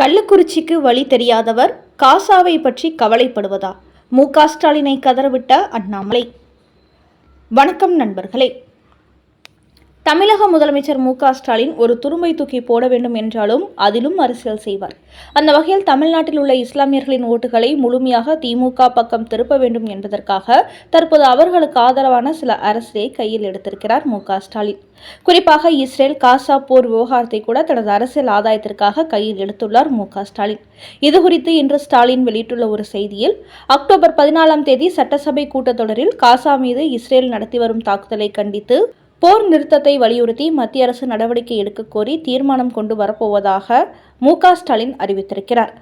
கள்ளக்குறிச்சிக்கு வழி தெரியாதவர் காசாவை பற்றி கவலைப்படுவதா? மு க ஸ்டாலினை கதறவிட்ட அண்ணாமலை. வணக்கம் நண்பர்களே. தமிழக முதலமைச்சர் மு ஸ்டாலின் ஒரு துரும்பை தூக்கி போட வேண்டும் என்றாலும் அதிலும் அரசியல் செய்வார். அந்த வகையில் தமிழ்நாட்டில் உள்ள இஸ்லாமியர்களின் ஓட்டுகளை முழுமையாக திமுக பக்கம் திருப்ப வேண்டும் என்பதற்காக தற்போது அவர்களுக்கு ஆதரவான சில அரசியலை கையில் எடுத்திருக்கிறார் மு ஸ்டாலின். குறிப்பாக இஸ்ரேல் காசா போர் விவகாரத்தை கூட தனது அரசியல் ஆதாயத்திற்காக கையில் எடுத்துள்ளார் மு ஸ்டாலின். இதுகுறித்து இன்று ஸ்டாலின் வெளியிட்டுள்ள ஒரு செய்தியில் அக்டோபர் பதினாலாம் தேதி சட்டசபை கூட்டத்தொடரில் காசா மீது இஸ்ரேல் நடத்தி வரும் தாக்குதலை கண்டித்து போர் நிறுத்தத்தை வலியுறுத்தி மத்திய அரசு நடவடிக்கை எடுக்க கோரி தீர்மானம் கொண்டு வரப்போவதாக மு க ஸ்டாலின் அறிவித்திருக்கிறார்.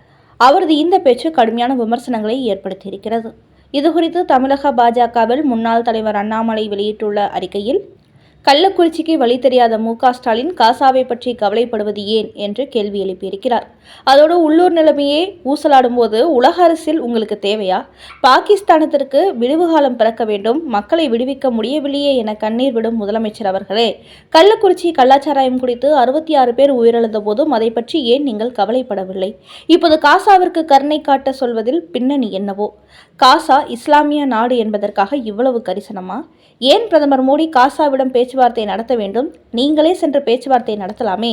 அவரது இந்த பேச்சு கடுமையான விமர்சனங்களை ஏற்படுத்தியிருக்கிறது. இதுகுறித்து தமிழக பாஜகவில் முன்னாள் தலைவர் அண்ணாமலை வெளியிட்டுள்ள அறிக்கையில் கள்ளக்குறிச்சிக்கு வழி தெரியாத மு ஸ்டாலின் காசாவை பற்றி கவலைப்படுவது ஏன் என்று கேள்வி எழுப்பியிருக்கிறார். அதோடு உள்ளூர் நிலைமையே ஊசலாடும் போது உலக அரசியல் உங்களுக்கு தேவையா? பாகிஸ்தானத்திற்கு விடுவு காலம் பிறக்க வேண்டும் மக்களை விடுவிக்க முடியவில்லையே என கண்ணீர் விடும் முதலமைச்சர் அவர்களே கள்ளக்குறிச்சி கள்ளாச்சாராயம் குறித்து அறுபத்தி ஆறு பேர் உயிரிழந்த போதும் அதை பற்றி ஏன் நீங்கள் கவலைப்படவில்லை? இப்போது காசாவிற்கு கருணை காட்ட சொல்வதில் பின்னணி என்னவோ? காசா இஸ்லாமிய நாடு என்பதற்காக இவ்வளவு கரிசனமா? ஏன் பிரதமர் மோடி காசாவிடம் பேச்சு பேச்சுவார்த்தை நடத்த வேண்டும். நீங்களே சென்று பேச்சுவார்த்தை நடத்தலாமே.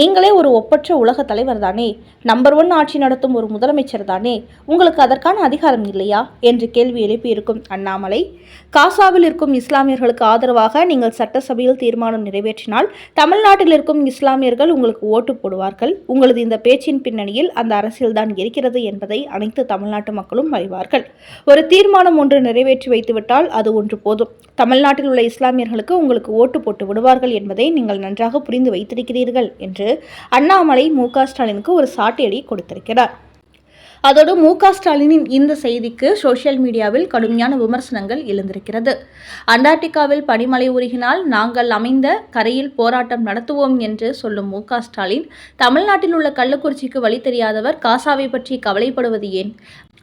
நீங்களே ஒரு ஒப்பற்ற உலக தலைவர் தானே. நம்பர் ஒன் ஆட்சி நடத்தும் ஒரு முதலமைச்சர் தானே. உங்களுக்கு அதற்கான அதிகாரம் இல்லையா? என்று கேள்வி எழுப்பியிருக்கும் அண்ணாமலை. காசாவில் இருக்கும் இஸ்லாமியர்களுக்கு ஆதரவாக நீங்கள் சட்டசபையில் தீர்மானம் நிறைவேற்றினால் தமிழ்நாட்டில் இருக்கும் இஸ்லாமியர்கள் உங்களுக்கு ஓட்டு போடுவார்கள். உங்களது இந்த பேச்சின் பின்னணியில் அந்த அரசியல்தான் இருக்கிறது என்பதை அனைத்து தமிழ்நாட்டு மக்களும் அறிவார்கள். ஒரு தீர்மானம் ஒன்று நிறைவேற்றி வைத்துவிட்டால் அது ஒன்று போதும். தமிழ்நாட்டில் உள்ள இஸ்லாமியர்களுக்கு உங்களுக்கு ஓட்டு போட்டு விடுவார்கள் என்பதை நீங்கள் நன்றாக புரிந்து வைத்திருக்கிறீர்கள் என்று அண்ணாமலை மு ஸ்டாலினுக்கு ஒரு சாட்டையடி கொடுத்திருக்கிறார். அதோடு மு ஸ்டாலினின் இந்த செய்திக்கு சோசியல் மீடியாவில் கடுமையான விமர்சனங்கள் எழுந்திருக்கிறது. அண்டார்டிகாவில் பனிமலை உருகினால் நாங்கள் அமைந்த கரையில் போராட்டம் நடத்துவோம் என்று சொல்லும் மு ஸ்டாலின் தமிழ்நாட்டில் உள்ள கள்ளக்குறிச்சிக்கு வழி தெரியாதவர் காசாவை பற்றி கவலைப்படுவது ஏன்?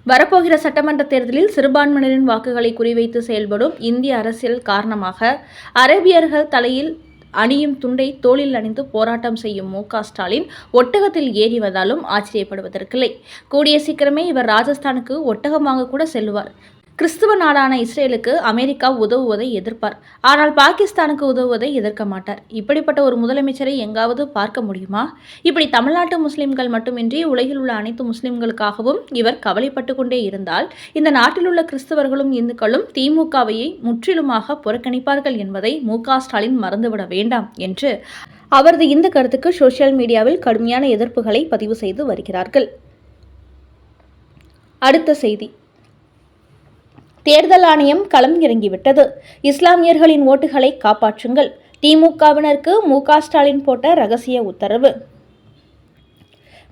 வரப்போகிற சட்டமன்ற தேர்தலில் சிறுபான்மையினரின் வாக்குகளை குறிவைத்து செயல்படும் இந்திய அரசியல் காரணமாக அரேபியர்கள் தலையில் அணியும் துண்டை தோளில் அணிந்து போராட்டம் செய்யும் மு ஸ்டாலின் ஒட்டகத்தில் ஏறி வந்தாலும் ஆச்சரியப்படுவதற்கில்லை. கூடிய சீக்கிரமே இவர் ராஜஸ்தானுக்கு ஒட்டகமாக கூட செல்வார் கிறிஸ்துவ நாடான இஸ்ரேலுக்கு அமெரிக்கா உதவுவதை எதிர்ப்பார். ஆனால் பாகிஸ்தானுக்கு உதவுவதை எதிர்க்க மாட்டார். இப்படிப்பட்ட ஒரு முதலமைச்சரை எங்காவது பார்க்க முடியுமா? இப்படி தமிழ்நாட்டு முஸ்லிம்கள் மட்டுமின்றி உலகில் உள்ள அனைத்து முஸ்லிம்களுக்காகவும் இவர் கவலைப்பட்டு கொண்டே இருந்தால் இந்த நாட்டில் உள்ள கிறிஸ்தவர்களும் இந்துக்களும் திமுகவையை முற்றிலுமாக புறக்கணிப்பார்கள் என்பதை மு. ஸ்டாலின் மறந்துவிட வேண்டாம் என்று அவரது இந்த கருத்துக்கு சோஷியல் மீடியாவில் கடுமையான எதிர்ப்புகளை பதிவு செய்து வருகிறார்கள். அடுத்த செய்தி. தேர்தல் ஆணையம் களம் இறங்கிவிட்டது. இஸ்லாமியர்களின் ஓட்டுகளை காப்பாற்றுங்கள். திமுகவினருக்கு மு க ஸ்டாலின் போட்ட ரகசிய உத்தரவு.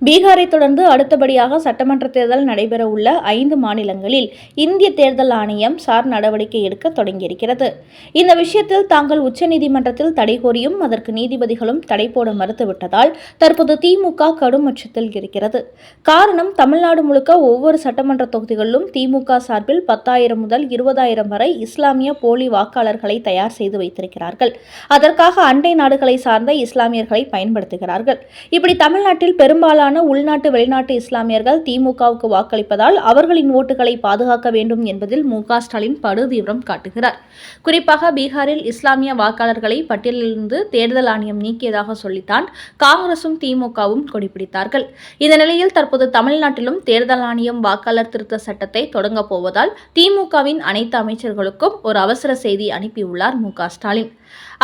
பீகாரை தொடர்ந்து அடுத்தபடியாக சட்டமன்ற தேர்தல் நடைபெற உள்ள ஐந்து மாநிலங்களில் இந்திய தேர்தல் ஆணையம் சார் நடவடிக்கை எடுக்க தொடங்கியிருக்கிறது. இந்த விஷயத்தில் தாங்கள் உச்சநீதிமன்றத்தில் தடை கோரியும் அதற்கு நீதிபதிகளும் தடை போட மறுத்துவிட்டதால் தற்போது திமுக கடும் அச்சத்தில் இருக்கிறது. காரணம் தமிழ்நாடு முழுக்க ஒவ்வொரு சட்டமன்ற தொகுதிகளிலும் திமுக சார்பில் பத்தாயிரம் முதல் இருபதாயிரம் வரை இஸ்லாமிய போலி வாக்காளர்களை தயார் செய்து வைத்திருக்கிறார்கள். அதற்காக அண்டை நாடுகளை சார்ந்த இஸ்லாமியர்களை பயன்படுத்துகிறார்கள். இப்படி தமிழ்நாட்டில் பெரும்பாலான உள்நாட்டு வெளிநாட்டு இஸ்லாமியர்கள் திமுகவுக்கு வாக்களிப்பதால் அவர்களின் ஓட்டுகளை பாதுகாக்க வேண்டும் என்பதில் மு க ஸ்டாலின் படுதீவிரம் காட்டுகிறார். குறிப்பாக பீகாரில் இஸ்லாமிய வாக்காளர்களை பட்டியலிலிருந்து தேர்தல் ஆணையம் நீக்கியதாக சொல்லித்தான் காங்கிரசும் திமுகவும் கொடிபிடித்தார்கள். இந்த நிலையில் தற்போது தமிழ்நாட்டிலும் தேர்தல் ஆணையம் வாக்காளர் திருத்த சட்டத்தை தொடங்கப் போவதால் திமுகவின் அனைத்து அமைச்சர்களுக்கும் ஒரு அவசர செய்தி அனுப்பியுள்ளார் மு க ஸ்டாலின்.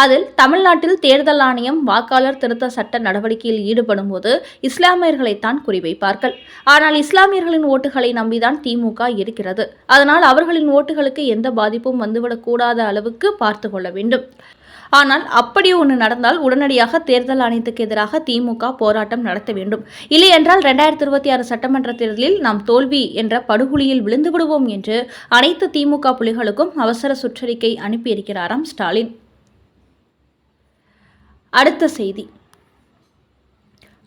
அதில் தமிழ்நாட்டில் தேர்தல் ஆணையம் வாக்காளர் திருத்த சட்ட நடவடிக்கையில் ஈடுபடும் போது இஸ்லாமியர்களைத்தான் குறிவைப்பார்கள். ஆனால் இஸ்லாமியர்களின் ஓட்டுகளை நம்பிதான் திமுக இருக்கிறது. அதனால் அவர்களின் ஓட்டுகளுக்கு எந்த பாதிப்பும் வந்துவிடக்கூடாத அளவுக்கு பார்த்து கொள்ள வேண்டும். ஆனால் அப்படி ஒன்று நடந்தால் உடனடியாக தேர்தல் ஆணையத்துக்கு எதிராக திமுக போராட்டம் நடத்த வேண்டும். இல்லையென்றால் ரெண்டாயிரத்தி இருபத்தி ஆறு சட்டமன்ற தேர்தலில் நாம் தோல்வி என்ற படுகொலியில் விழுந்து விடுவோம் என்று அனைத்து திமுக புலிகளுக்கும் அவசர சுற்றறிக்கை அனுப்பியிருக்கிறாராம் ஸ்டாலின். அடுத்த செய்தி.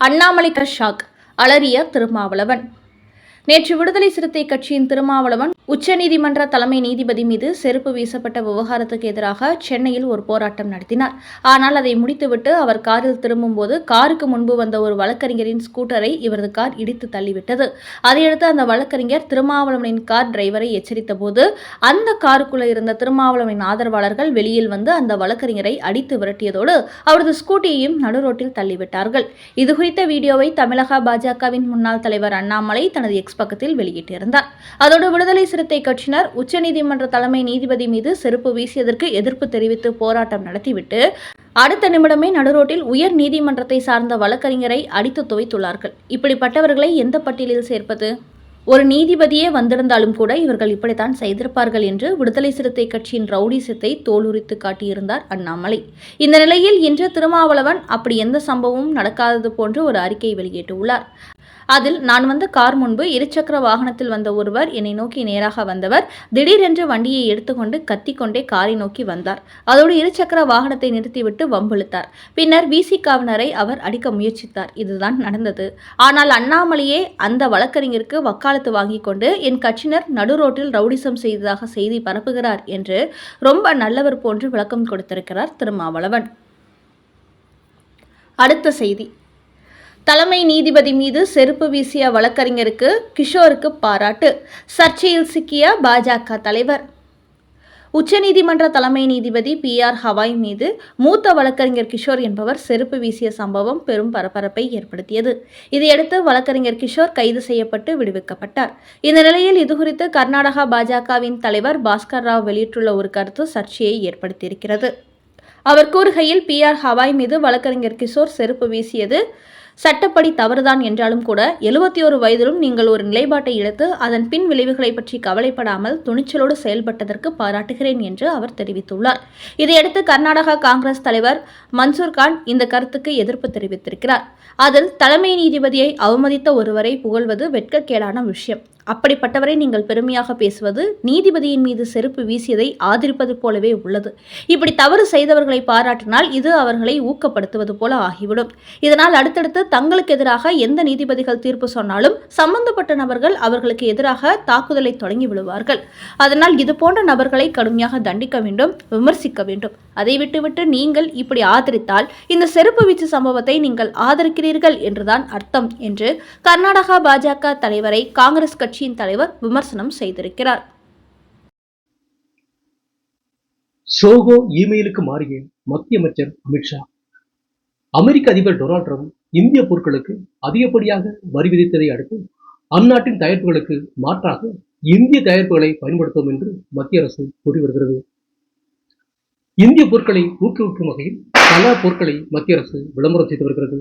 அண்ணாமலை ஷாக் அலறிய திருமாவளவன். நேற்று விடுதலை சிறுத்தை கட்சியின் திருமாவளவன் உச்சநீதிமன்ற தலைமை நீதிபதி மீது செருப்பு வீசப்பட்ட விவகாரத்துக்கு எதிராக சென்னையில் ஒரு போராட்டம் நடத்தினார். ஆனால் அதை முடித்துவிட்டு அவர் காரில் திரும்பும்போது காருக்கு முன்பு வந்த ஒரு வழக்கறிஞரின் ஸ்கூட்டரை இவரது கார் இடித்து தள்ளிவிட்டது. அதையடுத்து அந்த வழக்கறிஞர் திருமாவளவனின் கார் டிரைவரை எச்சரித்த போது அந்த காருக்குள்ள இருந்த திருமாவளவனின் ஆதரவாளர்கள் வெளியில் வந்து அந்த வழக்கறிஞரை அடித்து விரட்டியதோடு அவரது ஸ்கூட்டியையும் நடுரோட்டில் தள்ளிவிட்டார்கள். இதுகுறித்த வீடியோவை தமிழக பாஜகவின் முன்னாள் தலைவர் அண்ணாமலை தனது எக்ஸ் பக்கத்தில் வெளியிட்டிருந்தார். அதோடு விடுதலை சிறுத்தை கட்சியினர் உச்சநீதிமன்ற தலைமை நீதிபதி மீது செருப்பு வீசியதற்கு எதிர்ப்பு தெரிவித்து போராட்டம் நடத்திவிட்டு அடுத்த நிமிடமே நடுரோட்டில் உயர் நீதிமன்றத்தை சார்ந்த வழக்கறிஞரை அடித்து துவைத்துள்ளார்கள். இப்படிப்பட்டவர்களை எந்த பட்டியலில் சேர்ப்பது? ஒரு நீதிபதியே வந்திருந்தாலும் கூட இவர்கள் இப்படித்தான் செய்திருப்பார்கள் என்று விடுதலை சிறுத்தை கட்சியின் ரவுடிசத்தை தோலுரித்து காட்டியிருந்தார் அண்ணாமலை. இந்த நிலையில் இன்று திருமாவளவன் அப்படி எந்த சம்பவமும் நடக்காதது போன்று ஒரு அறிக்கை வெளியிட்டுள்ளார். அதில் நான் வந்த கார் முன்பு இருசக்கர வாகனத்தில் வந்த ஒருவர் என்னை நோக்கி நேராக வந்தவர். திடீரென்று வண்டியை எடுத்துக்கொண்டு கத்திக்கொண்டே காரை நோக்கி வந்தார். அதோடு இருசக்கர வாகனத்தை நிறுத்திவிட்டு வம்பிழுத்தார். பின்னர் விசிகாவினரை அவர் அடிக்க முயற்சித்தார். இதுதான் நடந்தது. ஆனால் அண்ணாமலையே அந்த வழக்கறிஞருக்கு வக்காலத்து வாங்கி கொண்டு என் கட்சியினர் நடுரோட்டில் ரவுடிசம் செய்ததாக செய்தி பரப்புகிறார் என்று ரொம்ப நல்லவர் போன்று விளக்கம் கொடுத்திருக்கிறார் திருமாவளவன். அடுத்த செய்தி. தலைமை நீதிபதி மீது செருப்பு வீசிய வழக்கறிஞருக்கு கிஷோருக்கு பாராட்டு. சர்ச்சையில் சிக்கிய பாஜக தலைவர். உச்சநீதிமன்ற தலைமை நீதிபதி பி. ஆர். ஹவாய் மீது மூத்த வழக்கறிஞர் கிஷோர் என்பவர் செருப்பு வீசிய சம்பவம் பெரும் பரபரப்பை ஏற்படுத்தியது. இதையடுத்து வழக்கறிஞர் கிஷோர் கைது செய்யப்பட்டு விடுவிக்கப்பட்டார். இந்த நிலையில் இதுகுறித்து கர்நாடகா பாஜகவின் தலைவர் பாஸ்கர் ராவ் வெளியிட்டுள்ள ஒரு கருத்து சர்ச்சையை ஏற்படுத்தியிருக்கிறது. அவர் கூறுகையில் பி. ஆர். ஹவாய் மீது வழக்கறிஞர் கிஷோர் செருப்பு வீசியது சட்டப்படி தவறுதான் என்றாலும் கூட எழுபத்தி ஒரு வயதிலும் நீங்கள் ஒரு நிலைப்பாட்டை எடுத்து அதன் பின் விளைவுகளை பற்றி கவலைப்படாமல் துணிச்சலோடு செயல்பட்டதற்கு பாராட்டுகிறேன் என்று அவர் தெரிவித்துள்ளார். இதையடுத்து கர்நாடகா காங்கிரஸ் தலைவர் மன்சூர் கான் இந்த கருத்துக்கு எதிர்ப்பு தெரிவித்திருக்கிறார். அதில் தலைமை நீதிபதியை அவமதித்த ஒருவரை புகழ்வது வெட்கக்கேடான விஷயம். அப்படிப்பட்டவரை நீங்கள் பெருமையாக பேசுவது நீதிபதியின் மீது செருப்பு வீசியதை ஆதரிப்பது போலவே உள்ளது. இப்படி தவறு செய்தவர்களை பாராட்டினால் இது அவர்களை ஊக்கப்படுத்துவது போல ஆகிவிடும். இதனால் அடுத்தடுத்து தங்களுக்கு எதிராக எந்த நீதிபதிகள் தீர்ப்பு சொன்னாலும் சம்பந்தப்பட்ட நபர்கள் அவர்களுக்கு எதிராக தாக்குதலை தொடங்கி விடுவார்கள். அதனால் இது போன்ற நபர்களை கடுமையாக தண்டிக்க வேண்டும் விமர்சிக்க வேண்டும். அதை விட்டுவிட்டு நீங்கள் இப்படி ஆதரித்தால் இந்த செருப்பு வீச்சு சம்பவத்தை நீங்கள் ஆதரிக்கிறீர்கள் என்றுதான் அர்த்தம் என்று கர்நாடகா பாஜக தலைவரை காங்கிரஸ் கட்சி கட்சியின் தலைவர் விமர்சனம் செய்திருக்கிறார். ஷோகோ இமெயிலுக்கு மாறிய மத்திய அமைச்சர் அமித்ஷா அமெரிக்க அதிபர் டொனால்ட் ட்ரம்ப் இந்திய பொருட்களுக்கு அதிகப்படியாக வரி விதித்ததை அடுத்து அந்நாட்டின் தயாரிப்புகளுக்கு மாற்றாக இந்திய தயாரிப்புகளை பயன்படுத்தும் என்று மத்திய அரசு கூறி வருகிறது. இந்திய பொருட்களை ஊக்குவிக்கும் வகையில் பல பொருட்களை மத்திய அரசு விளம்பரம் செய்து வருகிறது.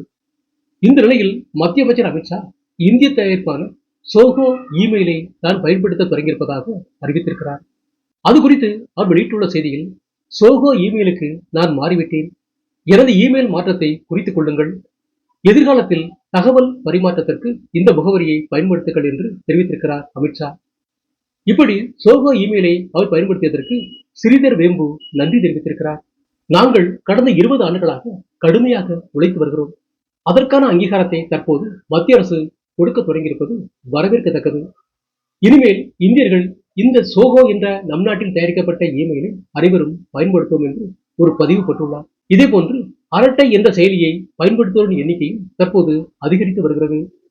இந்த நிலையில் மத்திய அமைச்சர் அமித்ஷா இந்திய தயாரிப்பான சோகோ இமெயிலை தான் பயன்படுத்த தொடங்கியிருப்பதாக அறிவித்திருக்கிறார். அது குறித்து அவர் வெளியிட்டுள்ள செய்தியில் சோகோ இமெயிலுக்கு நான் மாறிவிட்டேன். எனது இமெயில் மாற்றத்தை குறித்துக் கொள்ளுங்கள். எதிர்காலத்தில் தகவல் பரிமாற்றத்திற்கு இந்த முகவரியை பயன்படுத்துங்கள் என்று தெரிவித்திருக்கிறார் அமித்ஷா இப்படி சோகோ இமெயிலை அவர் பயன்படுத்தியதற்கு சிறிதர் வேம்பு நன்றி தெரிவித்திருக்கிறார். நாங்கள் கடந்த இருபது ஆண்டுகளாக கடுமையாக உழைத்து வருகிறோம். அதற்கான அங்கீகாரத்தை தற்போது மத்திய அரசு கொடுக்க தொடங்கியிருப்பது வரவேற்கத்தக்கது. இனிமேல் இந்தியர்கள் இந்த சோகோ என்ற நம் நாட்டில் தயாரிக்கப்பட்ட இமெயிலை அனைவரும் பயன்படுத்துவோம் என்று ஒரு பதிவு போட்டுள்ளார் இதே போன்று அரட்டை என்ற செயலியை பயன்படுத்துவோரின் எண்ணிக்கையும் தற்போது அதிகரித்து வருகிறது.